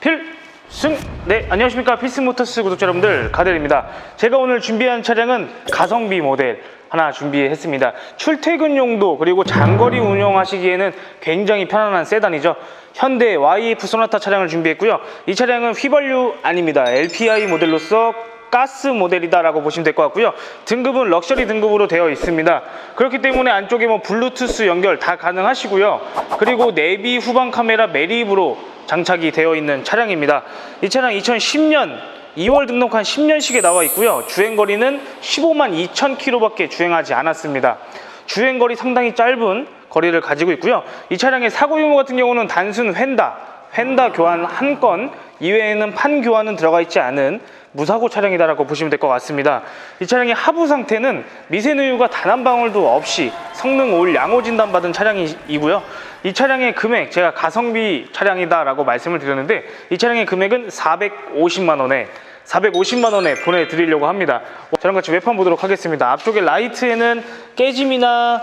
필승. 네 안녕하십니까. 필승모터스 구독자 여러분들 가델입니다. 제가 오늘 준비한 차량은 가성비 모델 하나 준비했습니다. 출퇴근 용도 그리고 장거리 운영하시기에는 굉장히 편안한 세단이죠. 현대 YF 소나타 차량을 준비했고요. 이 차량은 휘발유 아닙니다. LPI 모델로서 가스 모델이다라고 보시면 될 것 같고요. 등급은 럭셔리 등급으로 되어 있습니다. 그렇기 때문에 안쪽에 뭐 블루투스 연결 다 가능하시고요. 그리고 내비 후방 카메라 매립으로 장착이 되어 있는 차량입니다. 이 차량 2010년 2월 등록한 10년식에 나와 있고요. 주행 거리는 15만 2천 킬로밖에 주행하지 않았습니다. 주행 거리 상당히 짧은 거리를 가지고 있고요. 이 차량의 사고 유무 같은 경우는 단순 휀다, 휀다 교환 한 건 이외에는 판 교환은 들어가 있지 않은 무사고 차량이다라고 보시면 될 것 같습니다. 이 차량의 하부 상태는 미세누유가 단 한 방울도 없이 성능 올 양호 진단 받은 차량이고요. 이 차량의 금액 제가 가성비 차량이다라고 말씀을 드렸는데 이 차량의 금액은 450만 원에 450만 원에 보내드리려고 합니다. 저랑 같이 외판 보도록 하겠습니다. 앞쪽에 라이트에는 깨짐이나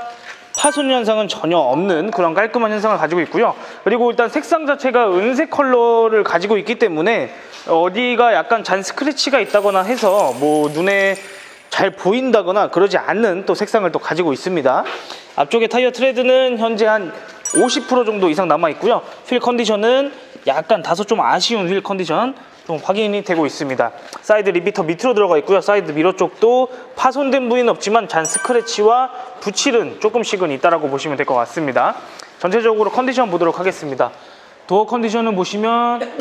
파손 현상은 전혀 없는 그런 깔끔한 현상을 가지고 있고요. 그리고 일단 색상 자체가 은색 컬러를 가지고 있기 때문에 어디가 약간 잔 스크래치가 있다거나 해서 뭐 눈에 잘 보인다거나 그러지 않는 또 색상을 또 가지고 있습니다. 앞쪽에 타이어 트레드는 현재 한 50% 정도 이상 남아 있고요. 휠 컨디션은 약간 다소 좀 아쉬운 휠 컨디션 좀 확인이 되고 있습니다. 사이드 리비터 밑으로 들어가 있고요. 사이드 미러 쪽도 파손된 부위는 없지만 잔 스크래치와 부칠은 조금씩은 있다라고 보시면 될 것 같습니다. 전체적으로 컨디션 보도록 하겠습니다. 도어 컨디션을 보시면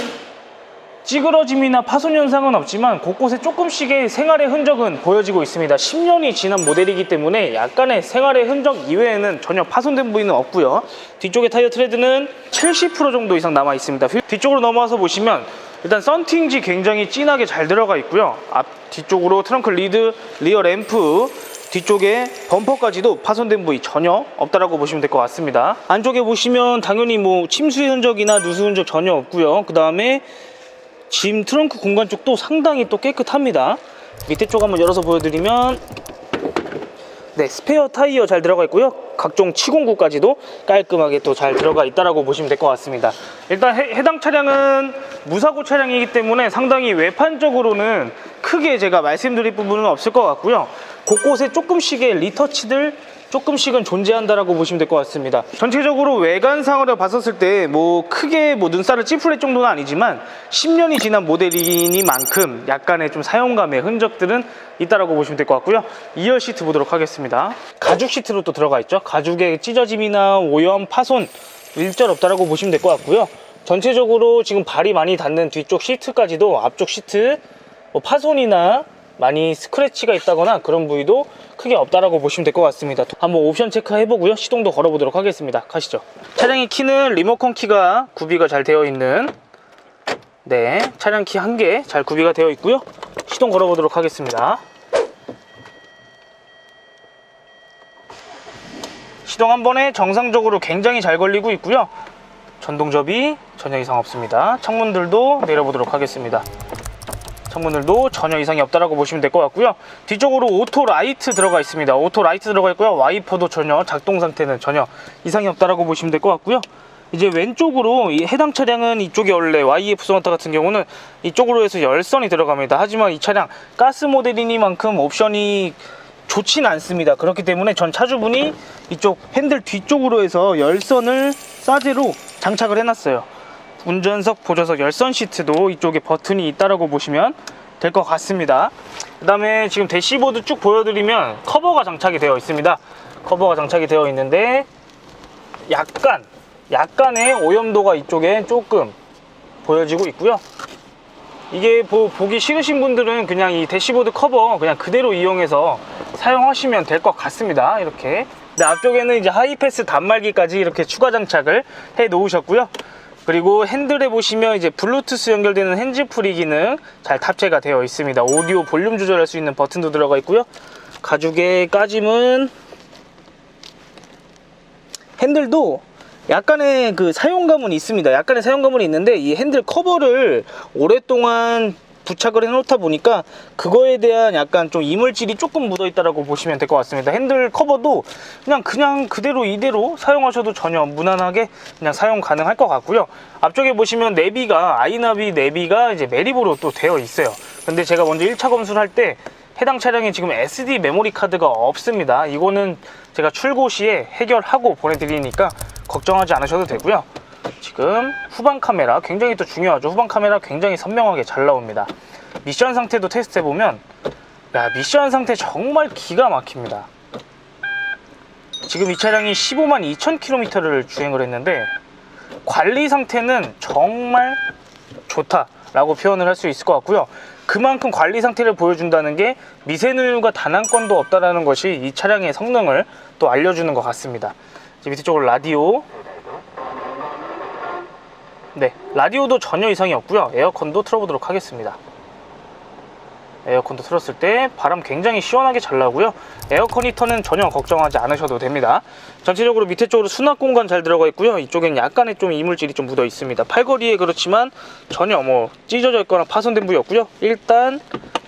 찌그러짐이나 파손 현상은 없지만 곳곳에 조금씩의 생활의 흔적은 보여지고 있습니다. 10년이 지난 모델이기 때문에 약간의 생활의 흔적 이외에는 전혀 파손된 부위는 없고요. 뒤쪽의 타이어 트레드는 70% 정도 이상 남아 있습니다. 뒤쪽으로 넘어와서 보시면 일단 썬팅지 굉장히 진하게 잘 들어가 있고요. 앞 뒤쪽으로 트렁크 리드, 리어 램프 뒤쪽에 범퍼까지도 파손된 부위 전혀 없다라고 보시면 될 것 같습니다. 안쪽에 보시면 당연히 뭐 침수의 흔적이나 누수 흔적 전혀 없고요. 그 다음에 짐 트렁크 공간 쪽도 상당히 또 깨끗합니다. 밑에 쪽 한번 열어서 보여드리면 네 스페어 타이어 잘 들어가 있고요. 각종 치공구까지도 깔끔하게 또 잘 들어가 있다라고 보시면 될 것 같습니다. 일단 해, 해당 차량은 무사고 차량이기 때문에 상당히 외판적으로는 크게 제가 말씀드릴 부분은 없을 것 같고요. 곳곳에 조금씩의 리터치들 조금씩은 존재한다라고 보시면 될 것 같습니다. 전체적으로 외관상으로 봤었을 때 뭐 크게 뭐 눈살을 찌푸릴 정도는 아니지만 10년이 지난 모델이니만큼 약간의 좀 사용감의 흔적들은 있다라고 보시면 될 것 같고요. 2열 시트 보도록 하겠습니다. 가죽 시트로 또 들어가 있죠. 가죽의 찢어짐이나 오염, 파손 일절 없다라고 보시면 될 것 같고요. 전체적으로 지금 발이 많이 닿는 뒤쪽 시트까지도 앞쪽 시트 뭐 파손이나 많이 스크래치가 있다거나 그런 부위도 크게 없다라고 보시면 될 것 같습니다. 한번 옵션 체크 해 보고요. 시동도 걸어 보도록 하겠습니다. 가시죠. 차량의 키는 리모컨 키가 구비가 잘 되어 있는 네 차량 키 한 개 잘 구비가 되어 있고요. 시동 걸어 보도록 하겠습니다. 시동 한 번에 정상적으로 굉장히 잘 걸리고 있고요. 전동 접이 전혀 이상 없습니다. 창문들도 내려보도록 하겠습니다. 창문들도 전혀 이상이 없다라고 보시면 될 것 같고요. 뒤쪽으로 오토 라이트 들어가 있습니다. 오토 라이트 들어가 있고요. 와이퍼도 전혀 작동 상태는 전혀 이상이 없다라고 보시면 될 것 같고요. 이제 왼쪽으로 이 해당 차량은 이쪽에 원래 YF 소나타 같은 경우는 이쪽으로 해서 열선이 들어갑니다. 하지만 이 차량 가스 모델이니만큼 옵션이 좋진 않습니다. 그렇기 때문에 전 차주분이 이쪽 핸들 뒤쪽으로 해서 열선을 싸제로 장착을 해놨어요. 운전석, 보조석, 열선 시트도 이쪽에 버튼이 있다라고 보시면 될 것 같습니다. 그 다음에 지금 대시보드 쭉 보여드리면 커버가 장착이 되어 있습니다. 커버가 장착이 되어 있는데 약간, 약간의 오염도가 이쪽에 조금 보여지고 있고요. 이게 보, 보기 싫으신 분들은 그냥 이 대시보드 커버 그냥 그대로 이용해서 사용하시면 될 것 같습니다. 이렇게. 네, 앞쪽에는 이제 하이패스 단말기까지 이렇게 추가 장착을 해 놓으셨고요. 그리고 핸들에 보시면 이제 블루투스 연결되는 핸즈프리 기능 잘 탑재가 되어 있습니다. 오디오 볼륨 조절할 수 있는 버튼도 들어가 있고요. 가죽의 까짐은 핸들도 약간의 그 사용감은 있습니다. 약간의 사용감은 있는데 이 핸들 커버를 오랫동안 부착을 해놓다 보니까 그거에 대한 약간 좀 이물질이 조금 묻어있다라고 보시면 될 것 같습니다. 핸들 커버도 그냥 그냥 그대로 이대로 사용하셔도 전혀 무난하게 그냥 사용 가능할 것 같고요. 앞쪽에 보시면 내비가 아이나비 내비가 이제 메리보로 또 되어 있어요. 근데 제가 먼저 1차 검수를 할때 해당 차량에 지금 SD 메모리 카드가 없습니다. 이거는 제가 출고 시에 해결하고 보내드리니까 걱정하지 않으셔도 되고요. 지금 후방 카메라 굉장히 또 중요하죠. 후방 카메라 굉장히 선명하게 잘 나옵니다. 미션 상태도 테스트 해보면 야 미션 상태 정말 기가 막힙니다. 지금 이 차량이 15만 2천 킬로미터를 주행을 했는데 관리 상태는 정말 좋다라고 표현을 할 수 있을 것 같고요. 그만큼 관리 상태를 보여준다는 게 미세누유가 단 한 건도 없다라는 것이 이 차량의 성능을 또 알려주는 것 같습니다. 밑에 쪽으로 라디오. 네, 라디오도 전혀 이상이 없고요. 에어컨도 틀어보도록 하겠습니다. 에어컨도 틀었을 때 바람 굉장히 시원하게 잘 나고요. 에어컨 히터는 전혀 걱정하지 않으셔도 됩니다. 전체적으로 밑에 쪽으로 수납 공간 잘 들어가 있고요. 이쪽엔 약간의 좀 이물질이 좀 묻어 있습니다. 팔걸이에 그렇지만 전혀 뭐 찢어져 있거나 파손된 부위 없고요. 1단,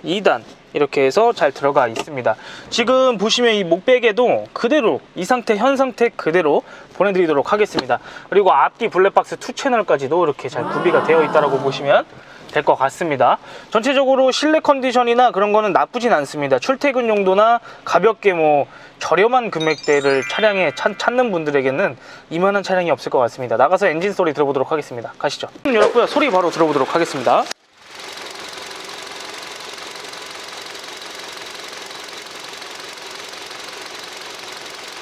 2단 이렇게 해서 잘 들어가 있습니다. 지금 보시면 이 목베개도 그대로 이 상태 현 상태 그대로 보내드리도록 하겠습니다. 그리고 앞뒤 블랙박스 2 채널까지도 이렇게 잘 구비가 되어 있다라고 보시면 될 것 같습니다. 전체적으로 실내 컨디션이나 그런 거는 나쁘진 않습니다. 출퇴근 용도나 가볍게 뭐 저렴한 금액대를 차량에 찾, 찾는 분들에게는 이만한 차량이 없을 것 같습니다. 나가서 엔진 소리 들어보도록 하겠습니다. 가시죠. 문 열었고요. 소리 바로 들어보도록 하겠습니다.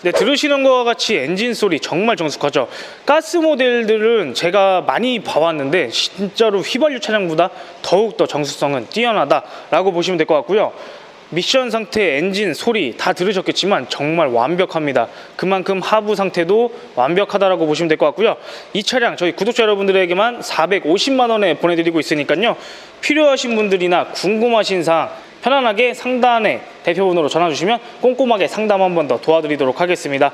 네, 들으시는 것과 같이 엔진 소리 정말 정숙하죠. 가스 모델들은 제가 많이 봐왔는데 진짜로 휘발유 차량보다 더욱더 정숙성은 뛰어나다라고 보시면 될 것 같고요. 미션 상태, 엔진, 소리 다 들으셨겠지만 정말 완벽합니다. 그만큼 하부 상태도 완벽하다라고 보시면 될 것 같고요. 이 차량 저희 구독자 여러분들에게만 450만 원에 보내드리고 있으니까요. 필요하신 분들이나 궁금하신 사항 편안하게 상단에 대표번호로 전화 주시면 꼼꼼하게 상담 한 번 더 도와드리도록 하겠습니다.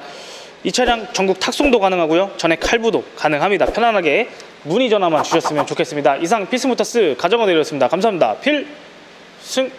이 차량 전국 탁송도 가능하고요. 전액 할부도 가능합니다. 편안하게 문의 전화만 주셨으면 좋겠습니다. 이상 필스모터스 가정원이었습니다. 감사합니다. 필승